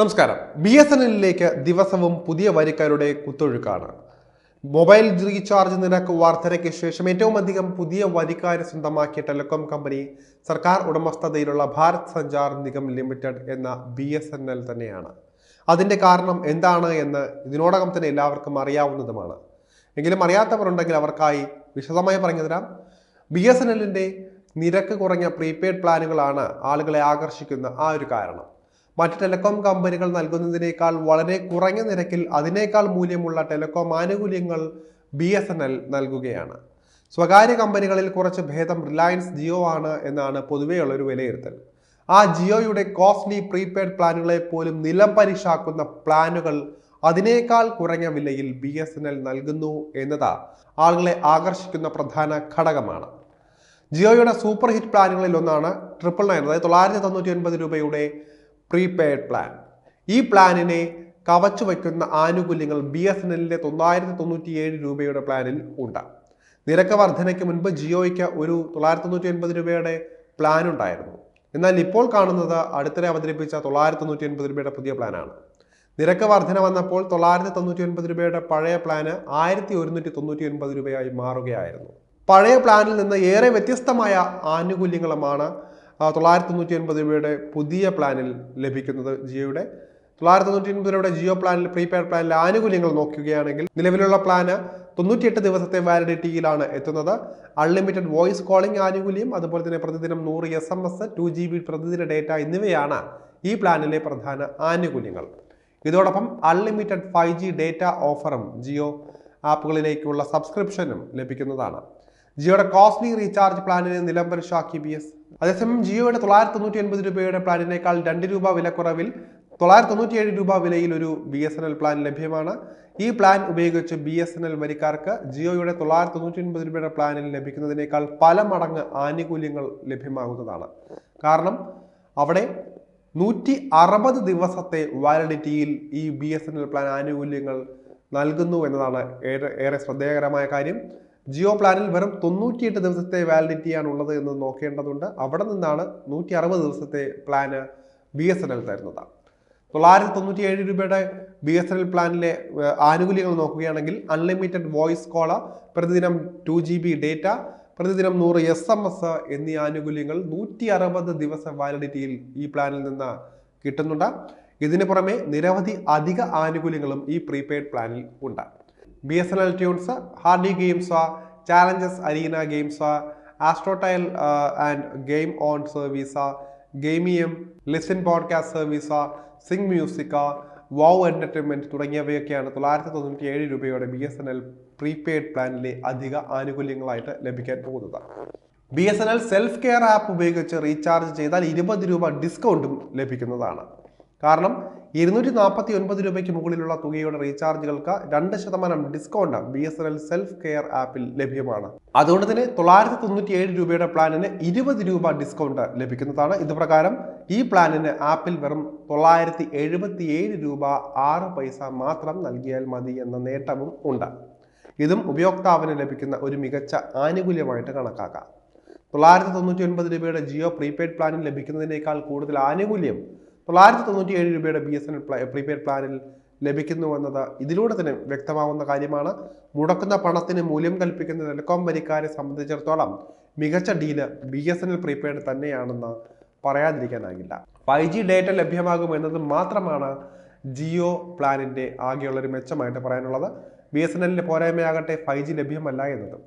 നമസ്കാരം. B S N എല്ലിലേക്ക് ദിവസവും പുതിയ വരിക്കാരുടെ കുത്തൊഴുക്കാണ്. മൊബൈൽ റീചാർജ് നിരക്ക് വർധനയ്ക്ക് ശേഷം ഏറ്റവും അധികം പുതിയ വരിക്കാരെ സ്വന്തമാക്കിയ ടെലികോം കമ്പനി സർക്കാർ ഉടമസ്ഥതയിലുള്ള ഭാരത് സഞ്ചാർ നിഗം ലിമിറ്റഡ് എന്ന ബി എസ് എൻ എൽ തന്നെയാണ്. അതിന്റെ കാരണം എന്താണ് എന്ന് ഇതിനോടകം തന്നെ എല്ലാവർക്കും അറിയാവുന്നതുമാണ്. എങ്കിലും അറിയാത്തവരുണ്ടെങ്കിൽ അവർക്കായി വിശദമായി പറഞ്ഞു തരാം. ബി എസ് എൻ എല്ലിന്റെ നിരക്ക് കുറഞ്ഞ പ്രീപെയ്ഡ് പ്ലാനുകളാണ് ആളുകളെ ആകർഷിക്കുന്ന ആ ഒരു കാരണം. മറ്റ് ടെലികോം കമ്പനികൾ നൽകുന്നതിനേക്കാൾ വളരെ കുറഞ്ഞ നിരക്കിൽ അതിനേക്കാൾ മൂല്യമുള്ള ടെലികോം ആനുകൂല്യങ്ങൾ ബി എസ് എൻ എൽ നൽകുകയാണ്. സ്വകാര്യ കമ്പനികളിൽ കുറച്ച് ഭേദം റിലയൻസ് ജിയോ ആണ് എന്നാണ് പൊതുവെയുള്ളൊരു വിലയിരുത്തൽ. ആ ജിയോയുടെ കോസ്റ്റ്ലി പ്രീപെയ്ഡ് പ്ലാനുകളെ പോലും നിലം പരിശാക്കുന്ന പ്ലാനുകൾ അതിനേക്കാൾ കുറഞ്ഞ വിലയിൽ ബി എസ് എൻ എൽ നൽകുന്നു എന്നതാ ആളുകളെ ആകർഷിക്കുന്ന പ്രധാന ഘടകമാണ്. ജിയോയുടെ സൂപ്പർ ഹിറ്റ് പ്ലാനുകളിൽ ഒന്നാണ് ട്രിപ്പിൾ നയൻ അതായത് തൊള്ളായിരത്തി തൊണ്ണൂറ്റി ഒൻപത് രൂപയുടെ പ്രീപെയ്ഡ് പ്ലാൻ ഈ പ്ലാനിനെ കവച്ചു വയ്ക്കുന്ന ആനുകൂല്യങ്ങൾ ബി എസ് എൻ എല്ലിലെ തൊള്ളായിരത്തി തൊണ്ണൂറ്റി ഏഴ് രൂപയുടെ പ്ലാനിൽ ഉണ്ട്. നിരക്ക് വർധനയ്ക്ക് മുൻപ് ജിയോയ്ക്ക് ഒരു തൊള്ളായിരത്തി തൊണ്ണൂറ്റി ഒൻപത് രൂപയുടെ പ്ലാൻ ഉണ്ടായിരുന്നു. എന്നാൽ ഇപ്പോൾ കാണുന്നത് അടുത്തിടെ അവതരിപ്പിച്ച തൊള്ളായിരത്തി തൊണ്ണൂറ്റി ഒൻപത് രൂപയുടെ പുതിയ പ്ലാനാണ് നിരക്ക് വർധന വന്നപ്പോൾ തൊള്ളായിരത്തി തൊണ്ണൂറ്റി ഒൻപത് രൂപയുടെ പഴയ പ്ലാന് ആയിരത്തി ഒരുന്നൂറ്റി തൊണ്ണൂറ്റി ഒൻപത് രൂപയായി മാറുകയായിരുന്നു. പഴയ പ്ലാനിൽ നിന്ന് ഏറെ വ്യത്യസ്തമായ ആനുകൂല്യങ്ങളുമാണ് തൊള്ളായിരത്തി തൊണ്ണൂറ്റി ഒൻപത് രൂപയുടെ പുതിയ പ്ലാനിൽ ലഭിക്കുന്നത് ജിയോയുടെ. തൊള്ളായിരത്തി തൊണ്ണൂറ്റി ഒൻപത് രൂപയുടെ ജിയോ പ്ലാനിൽ പ്രീപെയ്ഡ് പ്ലാനിലെ ആനുകൂല്യങ്ങൾ നോക്കുകയാണെങ്കിൽ നിലവിലുള്ള പ്ലാന് തൊണ്ണൂറ്റിയെട്ട് ദിവസത്തെ വാലിഡിറ്റിയിലാണ് എത്തുന്നത്. അൺലിമിറ്റഡ് വോയിസ് കോളിംഗ് ആനുകൂല്യം അതുപോലെ തന്നെ പ്രതിദിനം നൂറ് S M S two G B പ്രതിദിന ഡേറ്റ എന്നിവയാണ് ഈ പ്ലാനിലെ പ്രധാന ആനുകൂല്യങ്ങൾ. ഇതോടൊപ്പം അൺലിമിറ്റഡ് ഫൈവ് ജി ഡേറ്റ ഓഫറും ജിയോ ആപ്പുകളിലേക്കുള്ള സബ്സ്ക്രിപ്ഷനും ലഭിക്കുന്നതാണ്. ജിയോയുടെ കോസ്റ്റ്ലി റീചാർജ് പ്ലാനിനെ നിലംപരിശാക്കി ബി എസ്. അതേസമയം ജിയോയുടെ തൊള്ളായിരത്തി തൊണ്ണൂറ്റി ഒൻപത് രൂപയുടെ പ്ലാനിനേക്കാൾ രണ്ട് രൂപ വിലക്കുറവിൽ തൊള്ളായിരത്തി തൊണ്ണൂറ്റി ഏഴ് രൂപ വിലയിൽ ഒരു B S N L plan ലഭ്യമാണ്. ഈ പ്ലാൻ ഉപയോഗിച്ച് ബി എസ് എൻ എൽ വരിക്കാർക്ക് ജിയോയുടെ തൊള്ളായിരത്തി തൊണ്ണൂറ്റി ഒൻപത് രൂപയുടെ പ്ലാനിൽ ലഭിക്കുന്നതിനേക്കാൾ പല മടങ്ങ് ആനുകൂല്യങ്ങൾ ലഭ്യമാകുന്നതാണ്. കാരണം അവിടെ നൂറ്റി അറുപത് ദിവസത്തെ വാലിഡിറ്റിയിൽ ഈ B S N L plan ആനുകൂല്യങ്ങൾ നൽകുന്നു എന്നതാണ് ഏറെ ഏറെ ശ്രദ്ധേയകരമായ കാര്യം. ജിയോ പ്ലാനിൽ വെറും തൊണ്ണൂറ്റിയെട്ട് ദിവസത്തെ വാലിഡിറ്റിയാണ് ഉള്ളത് എന്ന് നോക്കേണ്ടതുണ്ട്. അവിടെ നിന്നാണ് നൂറ്റി അറുപത് ദിവസത്തെ plan B S N L തരുന്നത്. തൊള്ളായിരത്തി തൊണ്ണൂറ്റി ഏഴ് രൂപയുടെ ബി എസ് എൻ എൽ പ്ലാനിലെ ആനുകൂല്യങ്ങൾ നോക്കുകയാണെങ്കിൽ അൺലിമിറ്റഡ് വോയിസ് കോൾ പ്രതിദിനം ടു ജി ബി ഡേറ്റ പ്രതിദിനം നൂറ് എസ് എം എസ് എന്നീ ആനുകൂല്യങ്ങൾ നൂറ്റി അറുപത് ദിവസ വാലിഡിറ്റിയിൽ ഈ പ്ലാനിൽ നിന്ന് കിട്ടുന്നുണ്ട്. ഇതിനു പുറമെ നിരവധി അധിക ആനുകൂല്യങ്ങളും ഈ പ്രീപെയ്ഡ് പ്ലാനിൽ ഉണ്ട്. B S N L tunes hardy games challenges arena games astrotell and game on service gameium listen podcast service zing music wow entertainment തുടങ്ങിയവയൊക്കെയാണ് തൊള്ളായിരത്തി തൊണ്ണൂറ്റി ഏഴ് രൂപയുടെ B S N L prepaid പ്ലാനിലെ അധിക ആനുകൂല്യങ്ങളായിട്ട് ലഭിക്കാൻ പോകുന്നത്. B S N L self care app ഉപയോഗിച്ച് recharge ചെയ്താൽ ഇരുപത് രൂപ ഡിസ്കൗണ്ടും ലഭിക്കുന്നതാണ്. കാരണം ഇരുന്നൂറ്റി നാൽപ്പത്തി ഒൻപത് രൂപയ്ക്ക് മുകളിലുള്ള തുകയുടെ റീചാർജുകൾക്ക് രണ്ട് ശതമാനം discount B S N L self care ആപ്പിൽ ലഭ്യമാണ്. അതുകൊണ്ട് തന്നെ തൊള്ളായിരത്തി തൊണ്ണൂറ്റി ഏഴ് രൂപയുടെ പ്ലാനിന് ഇരുപത് രൂപ ഡിസ്കൗണ്ട് ലഭിക്കുന്നതാണ്. ഇതുപ്രകാരം ഈ പ്ലാനിന് ആപ്പിൽ വെറും തൊള്ളായിരത്തി എഴുപത്തി ഏഴ് രൂപ ആറ് പൈസ മാത്രം നൽകിയാൽ മതി എന്ന നേട്ടവും ഉണ്ട്. ഇതും ഉപയോക്താവിന് ലഭിക്കുന്ന ഒരു മികച്ച ആനുകൂല്യമായിട്ട് കണക്കാക്കാം. തൊള്ളായിരത്തി തൊണ്ണൂറ്റി ഒൻപത് രൂപയുടെ ജിയോ പ്രീപെയ്ഡ് പ്ലാനിൽ ലഭിക്കുന്നതിനേക്കാൾ കൂടുതൽ ആനുകൂല്യം തൊള്ളായിരത്തി തൊണ്ണൂറ്റി ഏഴ് രൂപയുടെ B S N L prepaid പ്ലാനിൽ ലഭിക്കുന്നു എന്നത് ഇതിലൂടെ തന്നെ വ്യക്തമാവുന്ന കാര്യമാണ്. മുടക്കുന്ന പണത്തിന് മൂല്യം കൽപ്പിക്കുന്ന ടെലികോം വരിക്കാരെ സംബന്ധിച്ചിടത്തോളം മികച്ച deal B S N L prepaid തന്നെയാണെന്ന് പറയാതിരിക്കാനാകില്ല. ഫൈവ് ജി ഡേറ്റ ലഭ്യമാകും എന്നത് മാത്രമാണ് ജിയോ പ്ലാനിന്റെ ആകെയുള്ളൊരു മെച്ചമായിട്ട് പറയാനുള്ളത്. ബി എസ് എൻ എല്ലിന്റെ പോരായ്മയാകട്ടെ ഫൈവ് ജി ലഭ്യമല്ല എന്നതും.